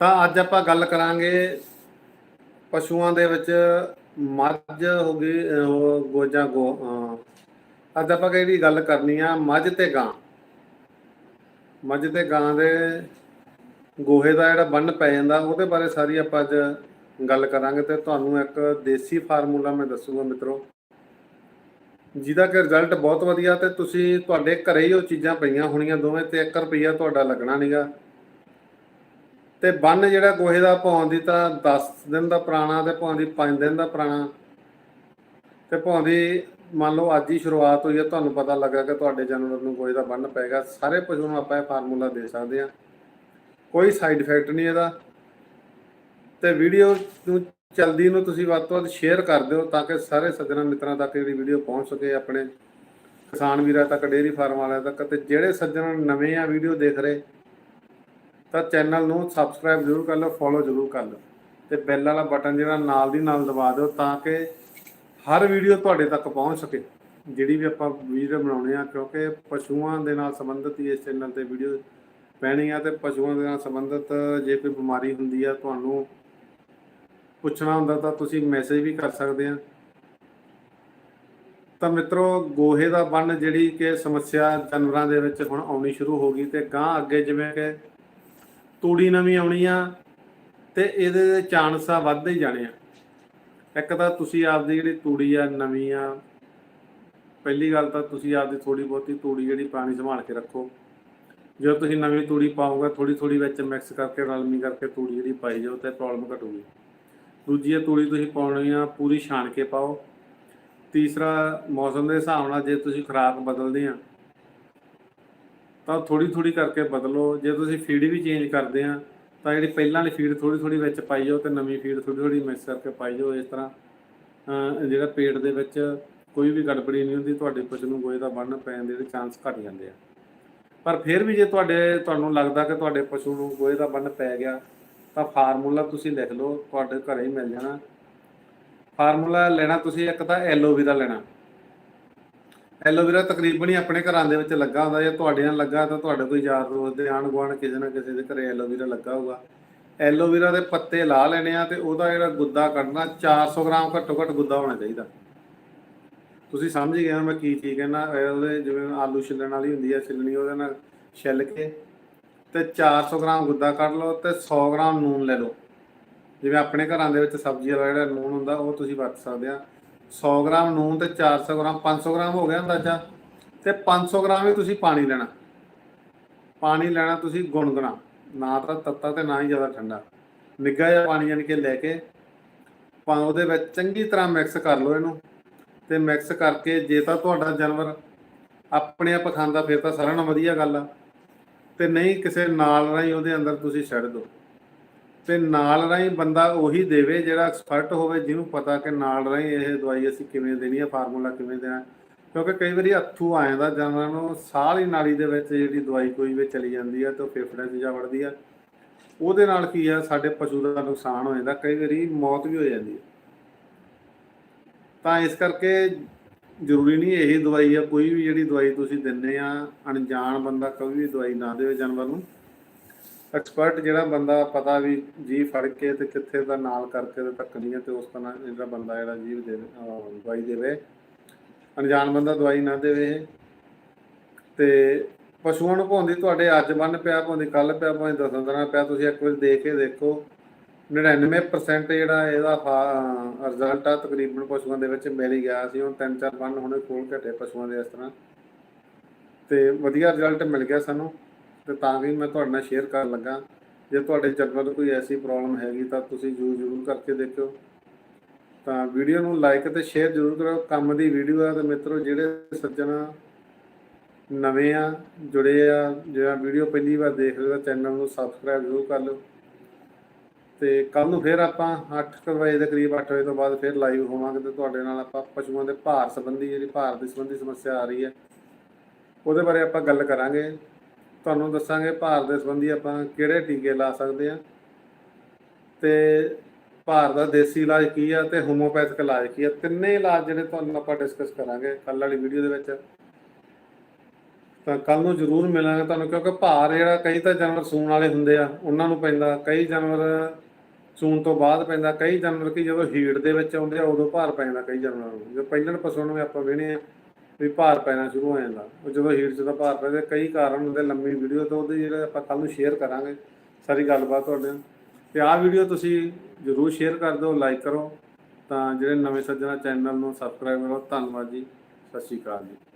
ਤਾਂ ਅੱਜ ਆਪਾਂ ਗੱਲ ਕਰਾਂਗੇ ਪਸ਼ੂਆਂ ਦੇ ਵਿੱਚ ਮੱਝ ਹੋ ਗਈ, ਅਹ ਉਹ ਗੋਜਾ ਗੋ ਅੱਜ ਆਪਾਂ ਕਿਹੜੀ ਗੱਲ ਕਰਨੀ ਆ? ਮੱਝ ਤੇ ਗਾਂ। ਮੱਝ ਤੇ ਗਾਂ ਦੇ ਗੋਹੇ ਦਾ ਜਿਹੜਾ ਬੰਨ ਪੈ ਜਾਂਦਾ, ਉਹਦੇ ਬਾਰੇ ਸਾਰੀ ਆਪਾਂ ਅੱਜ ਗੱਲ ਕਰਾਂਗੇ ਤੇ ਤੁਹਾਨੂੰ ਇੱਕ ਦੇਸੀ ਫਾਰਮੂਲਾ ਮੈਂ ਦੱਸੂਗਾ ਮਿੱਤਰੋ। ਜਿਹਦਾ ਕਿ ਰਿਜ਼ਲਟ ਬਹੁਤ ਵਧੀਆ ਤੇ ਤੁਸੀਂ ਤੁਹਾਡੇ ਘਰੇ ਹੀ ਉਹ ਚੀਜ਼ਾਂ ਪਈਆਂ ਹੋਣੀਆਂ ਦੋਵੇਂ ਤੇ 1 ਰੁਪਈਆ ਤੁਹਾਡਾ ਲੱਗਣਾ ਨਹੀਂਗਾ ਤੇ ਬੰਨ ਜਿਹੜਾ ਗੋਹੇ ਦਾ ਪਾਉਣ ਦੀ ਤਾਂ 10 ਦਿਨ ਦਾ ਪੁਰਾਣਾ ਤੇ ਪਾਉਣ ਦੀ 5 ਦਿਨ ਦਾ ਪੁਰਾਣਾ। ਤੇ ਪਾਉਣ ਦੀ ਮੰਨ ਲਓ ਅੱਜ ਹੀ ਸ਼ੁਰੂਆਤ ਹੋਈ ਹੈ ਤੁਹਾਨੂੰ ਪਤਾ ਲੱਗਾ ਕਿ ਤੁਹਾਡੇ ਜਾਨਵਰ ਨੂੰ ਗੋਹੇ ਦਾ ਬੰਨ ਪਏਗਾ। ਸਾਰੇ ਪਸ਼ੂ ਨੂੰ ਆਪਾਂ ਇਹ ਫਾਰਮੂਲਾ ਦੇ ਸਕਦੇ ਹਾਂ ਕੋਈ ਸਾਈਡ ਇਫੈਕਟ ਨਹੀਂ ਇਹਦਾ। ਤੇ ਵੀਡੀਓ ਨੂੰ ਚਲਦੀ ਨੂੰ ਤੁਸੀਂ ਵੱਧ ਤੋਂ ਵੱਧ ਸ਼ੇਅਰ ਕਰ ਦਿਓ ਤਾਂ ਕਿ ਸਾਰੇ ਸੱਜਣਾ ਮਿੱਤਰਾਂ ਤੱਕ ਜਿਹੜੀ ਵੀਡੀਓ ਪਹੁੰਚ ਸਕੇ ਆਪਣੇ। ਕਿਸਾਨ ਵੀਰਾਂ ਤੱਕ, ਡੇਅਰੀ ਫਾਰਮ ਵਾਲਿਆਂ ਤੱਕ ਤੇ ਜਿਹੜੇ ਸੱਜਣ ਨਵੇਂ ਆ ਵੀਡੀਓ ਦੇਖ ਰਹੇ ਤਾਂ ਚੈਨਲ ਨੂੰ ਸਬਸਕ੍ਰਾਈਬ ਜ਼ਰੂਰ ਕਰ ਲਓ ਫੋਲੋ ਜ਼ਰੂਰ ਕਰ ਲਓ ਤੇ ਬੈਲ ਵਾਲਾ ਬਟਨ ਜਿਹੜਾ ਨਾਲ ਦੀ ਨਾਲ ਦਬਾ ਦਿਓ ਤਾਂ ਕਿ ਹਰ ਵੀਡੀਓ ਤੁਹਾਡੇ ਤੱਕ ਪਹੁੰਚ ਸਕੇ। ਜਿਹੜੀ ਵੀ ਆਪਾਂ ਵੀਡੀਓ ਬਣਾਉਣੇ ਆ, ਕਿਉਂਕਿ ਪਸ਼ੂਆਂ ਦੇ ਨਾਲ ਸੰਬੰਧਿਤ ਇਸ ਚੈਨਲ ਤੇ ਵੀਡੀਓ ਪੈਣੀ ਆ ਤੇ ਪਸ਼ੂਆਂ ਦੇ ਨਾਲ ਸੰਬੰਧਿਤ ਜੇ ਕੋਈ ਬਿਮਾਰੀ ਹੁੰਦੀ ਆ, ਤੁਹਾਨੂੰ ਪੁੱਛਣਾ ਹੁੰਦਾ ਤਾਂ ਤੁਸੀਂ ਮੈਸੇਜ ਵੀ ਕਰ ਸਕਦੇ ਆ। ਤਾਂ ਮਿੱਤਰੋ, ਗੋਹੇ ਦਾ ਬੰਨ ਜਿਹੜੀ ਕਿ ਸਮੱਸਿਆ ਜਾਨਵਰਾਂ ਦੇ ਵਿੱਚ ਹੁਣ ਆਉਣੀ ਸ਼ੁਰੂ ਹੋ ਗਈ ਤੇ ਗਾਂ ਅੱਗੇ ਜਿਵੇਂ ਕਿ ਤੂੜੀ ਨਵੀਂ ਆਉਣੀ ਆ ਤੇ ਇਹਦੇ ਦੇ ਚਾਂਸ ਆ ਵੱਧਦੇ ਹੀ ਜਾਣੇ ਆ। ਇੱਕ ਤਾਂ ਤੁਸੀਂ ਆਪਦੀ ਜਿਹੜੀ ਤੂੜੀ ਆ, ਨਵੀਂ ਆ, ਪਹਿਲੀ ਗੱਲ ਤਾਂ ਤੁਸੀਂ ਆਪਦੀ ਥੋੜੀ ਬਹੁਤੀ ਤੂੜੀ ਜਿਹੜੀ ਪਾਣੀ ਸੰਭਾਲ ਕੇ ਰੱਖੋ। ਜਦੋਂ ਤੁਸੀਂ ਨਵੀਂ ਤੂੜੀ ਪਾਓਗੇ ਥੋੜੀ ਥੋੜੀ ਵਿੱਚ ਮਿਕਸ ਕਰਕੇ, ਰਲਮੀ ਕਰਕੇ ਤੂੜੀ ਜਿਹੜੀ ਪਾਈ ਜਾਓ ਤੇ ਪ੍ਰੋਬਲਮ ਘਟੂਗੀ। ਦੂਜੀ ਇਹ ਤੂੜੀ ਤੁਸੀਂ ਪਾਉਣੀ ਆ, ਪੂਰੀ ਛਾਣ ਕੇ ਪਾਓ। ਤੀਸਰਾ ਮੌਸਮ ਦੇ ਹਿਸਾਬ ਨਾਲ ਜੇ ਤੁਸੀਂ ਖੁਰਾਕ ਬਦਲਦੇ ਆ ਤਾਂ ਥੋੜੀ ਥੋੜੀ ਕਰਕੇ ਬਦਲੋ ਜੇ ਤੁਸੀਂ ਫੀਡ ਵੀ ਚੇਂਜ ਕਰਦੇ ਆ, ਤਾਂ ਜਿਹੜੀ ਪਹਿਲਾਂ ਵਾਲੀ ਫੀਡ ਥੋੜੀ ਥੋੜੀ ਵਿੱਚ ਪਾਈ ਜਾਓ ਤੇ ਨਵੀਂ ਫੀਡ ਥੋੜੀ ਥੋੜੀ ਮਿਕਸ ਕਰਕੇ ਪਾਈ ਜਾਓ ਇਸ ਤਰ੍ਹਾਂ। ਜਿਹੜਾ ਪੇਟ ਦੇ ਵਿੱਚ ਕੋਈ ਵੀ ਗੜਬੜੀ ਨਹੀਂ ਹੁੰਦੀ, ਤੁਹਾਡੇ ਪਸ਼ੂ ਨੂੰ ਗੋਹੇ ਦਾ ਬੰਨ ਪੈਣ ਦੇ ਚਾਂਸ ਘਟ ਜਾਂਦੇ ਆ। ਪਰ ਫਿਰ ਵੀ ਜੇ ਤੁਹਾਡੇ, ਤੁਹਾਨੂੰ ਲੱਗਦਾ ਕਿ ਤੁਹਾਡੇ ਪਸ਼ੂ ਨੂੰ ਗੋਹੇ ਦਾ ਬੰਨ ਪੈ ਗਿਆ, ਤਾਂ ਫਾਰਮੂਲਾ ਤੁਸੀਂ ਲਿਖ ਲਓ, ਤੁਹਾਡੇ ਘਰੇ ਹੀ ਮਿਲ ਜਾਣਾ। ਫਾਰਮੂਲਾ ਲੈਣਾ ਤੁਸੀਂ ਇੱਕ ਤਾਂ ਐਲੋਵੇਰਾ ਲੈਣਾ। ਐਲੋਵੇਰਾ ਤਕਰੀਬਨ ਹੀ ਆਪਣੇ ਘਰਾਂ ਦੇ ਵਿੱਚ ਲੱਗਾ ਹੁੰਦਾ, ਜੇ ਤੁਹਾਡੇ ਨਾਲ ਲੱਗਾ ਤਾਂ ਤੁਹਾਡੇ ਕੋਈ ਯਾਰ ਦੋਸਤ ਦੇ ਆਂਢ ਗੁਆਂਢ ਕਿਸੇ ਨਾ ਕਿਸੇ ਦੇ ਘਰੇ ਐਲੋਵੇਰਾ ਲੱਗਾ ਹੋਊਗਾ। ਐਲੋਵੇਰਾ ਦੇ ਪੱਤੇ ਲਾ ਲੈਣੇ ਆ ਤੇ ਉਹਦਾ ਜਿਹੜਾ ਗੁੱਦਾ ਕੱਢਣਾ 400 ਗ੍ਰਾਮ ਘੱਟੋ ਘੱਟ ਗੁੱਦਾ ਹੋਣਾ ਚਾਹੀਦਾ। ਤੁਸੀਂ ਸਮਝ ਗਏ ਹੋ ਮੈਂ ਕੀ ਚੀਜ਼ ਕਹਿੰਦਾ ਉਹਦੇ ਜਿਵੇਂ ਆਲੂ ਛਿੱਲਣ ਵਾਲੀ ਹੁੰਦੀ ਹੈ ਛਿੱਲਣੀ ਉਹਦੇ ਨਾਲ ਛਿੱਲ ਕੇ ਤੇ 400 ਗ੍ਰਾਮ ਗੁੱਦਾ ਕੱਢ ਲਓ ਤੇ 100 ਗ੍ਰਾਮ ਨੂਨ ਲੈ ਲਓ। ਜਿਵੇਂ ਆਪਣੇ ਘਰਾਂ ਦੇ ਵਿੱਚ ਸਬਜ਼ੀ ਵਾਲਾ ਜਿਹੜਾ ਨੂਨ ਹੁੰਦਾ, ਉਹ ਤੁਸੀਂ ਵਰਤ ਸਕਦੇ ਆ। 100 ਗ੍ਰਾਮ ਨੂਨ ਤੇ 400 ਗ੍ਰਾਮ 500 ਗ੍ਰਾਮ ਹੋ ਗਿਆ ਅੰਦਾਜ਼ਾ। ਤੇ 500 ਗ੍ਰਾਮ ਹੀ ਤੁਸੀਂ ਪਾਣੀ ਲੈਣਾ। ਪਾਣੀ ਲੈਣਾ ਤੁਸੀਂ ਗੁਣਗੁਣਾ। ਨਾ ਤਾਂ ਤੱਤਾ ਤੇ ਨਾ ਹੀ ਜ਼ਿਆਦਾ ਠੰਡਾ। ਨਿੱਘਾ ਜਿਹਾ ਪਾਣੀ ਯਾਨੀ ਕਿ ਲੈ ਕੇ ਪਾ ਉਹਦੇ ਵਿੱਚ ਚੰਗੀ ਤਰ੍ਹਾਂ ਮਿਕਸ ਕਰ ਲਓ ਇਹਨੂੰ। ਤੇ ਮਿਕਸ ਕਰਕੇ ਜੇ ਤਾਂ ਤੁਹਾਡਾ ਜਾਨਵਰ ਆਪਣੇ ਆਪ ਖਾਂਦਾ, ਫਿਰ ਤਾਂ ਸਾਰਿਆਂ ਨਾਲੋਂ ਵਧੀਆ ਗੱਲ ਆ। ਤੇ ਨਹੀਂ ਕਿਸੇ ਨਾਲ ਰਾਹੀਂ ਉਹਦੇ ਅੰਦਰ ਤੁਸੀਂ ਛੱਡ ਦਿਓ। ਤੇ ਨਾਲ ਰਾਹੀਂ ਬੰਦਾ ਉਹੀ ਦੇਵੇ ਜਿਹੜਾ ਐਕਸਪਰਟ ਹੋਵੇ, ਜਿਹਨੂੰ ਪਤਾ ਕਿ ਨਾਲ ਰਾਹੀਂ ਇਹ ਦਵਾਈ ਅਸੀਂ ਕਿਵੇਂ ਦੇਣੀ ਹੈ, ਫਾਰਮੂਲਾ ਕਿਵੇਂ ਦੇਣਾ ਕਿਉਂਕਿ ਕਈ ਵਾਰੀ ਹੱਥੂ ਆ ਜਾਂਦਾ, ਜਾਨਵਰਾਂ ਨੂੰ ਸਾਹ ਦੀ ਨਾਲੀ ਦੇ ਵਿੱਚ ਜਿਹੜੀ ਦਵਾਈ ਕੋਈ ਵੀ ਚਲੀ ਜਾਂਦੀ ਹੈ ਤੇ ਉਹ ਫੇਫੜਿਆਂ 'ਚ ਜਾ ਵੜਦੀ ਆ ਉਹਦੇ ਨਾਲ ਕੀ ਆ ਸਾਡੇ ਪਸ਼ੂ ਦਾ ਨੁਕਸਾਨ ਹੋ ਜਾਂਦਾ, ਕਈ ਵਾਰੀ ਮੌਤ ਵੀ ਹੋ ਜਾਂਦੀ ਹੈ। ਤਾਂ ਇਸ ਕਰਕੇ ਜ਼ਰੂਰੀ ਨਹੀਂ ਇਹੀ ਦਵਾਈ ਆ ਕੋਈ ਵੀ ਜਿਹੜੀ ਦਵਾਈ ਤੁਸੀਂ ਦਿੰਦੇ ਆ, ਅਣਜਾਣ ਬੰਦਾ ਕੋਈ ਵੀ ਦਵਾਈ ਨਾ ਦੇਵੇ ਜਾਨਵਰ ਨੂੰ। ਐਕਸਪਰਟ ਜਿਹੜਾ ਬੰਦਾ ਪਤਾ ਵੀ ਜੀ ਫੜ ਕੇ ਤੇ ਕਿੱਥੇ ਦਾ ਨਾਲ ਕਰਕੇ ਤੇ ਧੱਕਣੀ ਹੈ ਤੇ ਉਸ ਤਰ੍ਹਾਂ ਜਿਹੜਾ ਬੰਦਾ ਜਿਹੜਾ ਜੀਵ ਦੇ ਦਵਾਈ ਦੇਵੇ। ਅਣਜਾਣ ਬੰਦਾ ਦਵਾਈ ਨਾ ਦੇਵੇ ਇਹ। ਤੇ ਪਸ਼ੂਆਂ ਨੂੰ ਭਾਉਂਦੀ ਤੁਹਾਡੇ ਅੱਜ ਬੰਨ ਪਿਆ ਭਾਉਂਦੀ ਕੱਲ ਪਿਆ ਭਾਵੇਂ ਦਸਾਂ ਦਿਨਾਂ ਪਿਆ, ਤੁਸੀਂ ਇੱਕ ਵਾਰ ਦੇਖ ਕੇ ਦੇਖੋ। 99% ਜਿਹੜਾ ਇਹਦਾ ਰਿਜ਼ਲਟ ਆ, ਤਕਰੀਬਨ ਪਸ਼ੂਆਂ ਦੇ ਵਿੱਚ ਮਿਲ ਹੀ ਗਿਆ। ਸੀ ਹੁਣ ਤਿੰਨ ਚਾਰ ਬੰਨ ਹੁਣੇ ਕੋਲ ਘਟੇ ਪਸ਼ੂਆਂ ਦੇ ਇਸ ਤਰ੍ਹਾਂ। ਤੇ ਵਧੀਆ ਰਿਜ਼ਲਟ ਮਿਲ ਗਿਆ ਸਾਨੂੰ। ਤੇ ਤਾਂ ਵੀ ਮੈਂ ਤੁਹਾਡੇ ਨਾਲ ਸ਼ੇਅਰ ਕਰਨ ਲੱਗਾ। ਜੇ ਤੁਹਾਡੇ ਜਾਨਵਰ ਨੂੰ ਕੋਈ ਐਸੀ ਪ੍ਰੋਬਲਮ ਹੈਗੀ ਤਾਂ ਤੁਸੀਂ ਜ਼ਰੂਰ ਜ਼ਰੂਰ ਕਰਕੇ ਦੇਖਿਓ। ਤਾਂ ਵੀਡੀਓ ਨੂੰ ਲਾਈਕ ਤੇ ਸ਼ੇਅਰ ਜ਼ਰੂਰ ਕਰੋ ਕੰਮ ਦੀ ਵੀਡੀਓ ਆ ਤੇ ਮਿੱਤਰੋ, ਜਿਹੜੇ ਸੱਜਣ ਨਵੇਂ ਆ, ਜੁੜੇ ਆ, ਜਿਹੜਾ ਵੀਡੀਓ ਪਹਿਲੀ ਵਾਰ ਦੇਖ ਰਹੇ ਤਾਂ ਚੈਨਲ ਨੂੰ ਸਬਸਕ੍ਰਾਈਬ ਜ਼ਰੂਰ ਕਰ ਲਓ। ਤੇ ਕੱਲ ਨੂੰ ਫਿਰ ਆਪਾਂ 8 ਵਜੇ ਦੇ ਕਰੀਬ 8 ਵਜੇ ਤੋਂ ਬਾਅਦ ਫਿਰ ਲਾਈਵ ਹੋਵਾਂਗੇ ਤੇ ਤੁਹਾਡੇ ਨਾਲ ਆਪਾਂ ਪਸ਼ੂਆਂ ਦੇ ਭਾਰ ਸੰਬੰਧੀ, ਜਿਹੜੀ ਭਾਰ ਦੇ ਸੰਬੰਧੀ ਸਮੱਸਿਆ ਆ ਰਹੀ ਹੈ, ਉਹਦੇ ਬਾਰੇ ਆਪਾਂ ਗੱਲ ਕਰਾਂਗੇ। ਤੁਹਾਨੂੰ ਦੱਸਾਂਗੇ ਭਾਰ ਦੇ ਸੰਬੰਧੀ ਆਪਾਂ ਕਿਹੜੇ ਟੀਕੇ ਲਾ ਸਕਦੇ ਆ ਤੇ ਭਾਰ ਦਾ ਦੇਸੀ ਇਲਾਜ ਕੀ ਆ ਤੇ ਹੋਮੋਪੈਥਿਕ ਇਲਾਜ ਕੀ ਆ। ਤਿੰਨੇ ਇਲਾਜ ਜਿਹੜੇ ਤੁਹਾਨੂੰ ਆਪਾਂ ਡਿਸਕਸ ਕਰਾਂਗੇ ਕੱਲ ਵਾਲੀ ਵੀਡੀਓ ਦੇ ਵਿੱਚ। ਤਾਂ ਕੱਲ ਨੂੰ ਜ਼ਰੂਰ ਮਿਲਾਂਗੇ ਤੁਹਾਨੂੰ, ਕਿਉਂਕਿ ਭਾਰ ਜਿਹੜਾ ਕਈ ਤਾਂ ਜਾਨਵਰ ਸੂਣ ਵਾਲੇ ਹੁੰਦੇ ਆ, ਉਹਨਾਂ ਨੂੰ ਪੈਂਦਾ। ਕਈ ਜਾਨਵਰ ਸੂਣ ਤੋਂ ਬਾਅਦ ਪੈਂਦਾ, ਕਈ ਜਾਨਵਰ ਕਿ ਜਦੋਂ ਹੀਟ ਦੇ ਵਿੱਚ ਆਉਂਦੇ ਆ, ਉਦੋਂ ਭਾਰ ਪੈਂਦਾ ਕਈ ਜਾਨਵਰਾਂ ਨੂੰ। ਜੋ ਪਹਿਲਣ ਪਸ਼ੂਆਂ ਨੂੰ ਵੀ ਆਪਾਂ ਵੇਹਣੇ ਆ ਵੀ ਭਾਰ ਪੈਣਾ ਸ਼ੁਰੂ ਹੋ ਜਾਂਦਾ। ਉਹ ਜਦੋਂ ਹੀਟ 'ਚ ਤਾਂ ਭਾਰ ਪੈਂਦੇ, ਕਈ ਕਾਰਨ ਹੁੰਦੇ ਲੰਮੀ ਵੀਡੀਓ ਤੋਂ, ਉਹਦੇ ਜਿਹੜੇ ਆਪਾਂ ਕੱਲ ਨੂੰ ਸ਼ੇਅਰ ਕਰਾਂਗੇ, ਸਾਰੀ ਗੱਲਬਾਤ ਤੁਹਾਡੇ ਨਾਲ। ਤੇ ਆਹ ਵੀਡੀਓ ਤੁਸੀਂ ਜਰੂਰ ਸ਼ੇਅਰ ਕਰ ਦਿਓ ਲਾਈਕ ਕਰੋ, ਤਾਂ ਜਿਹੜੇ ਨਵੇਂ ਸੱਜਣਾ ਚੈਨਲ ਨੂੰ ਸਬਸਕ੍ਰਾਈਬ ਕਰੋ, ਧੰਨਵਾਦ ਜੀ, ਸਤਿ ਸ਼੍ਰੀ ਅਕਾਲ ਜੀ।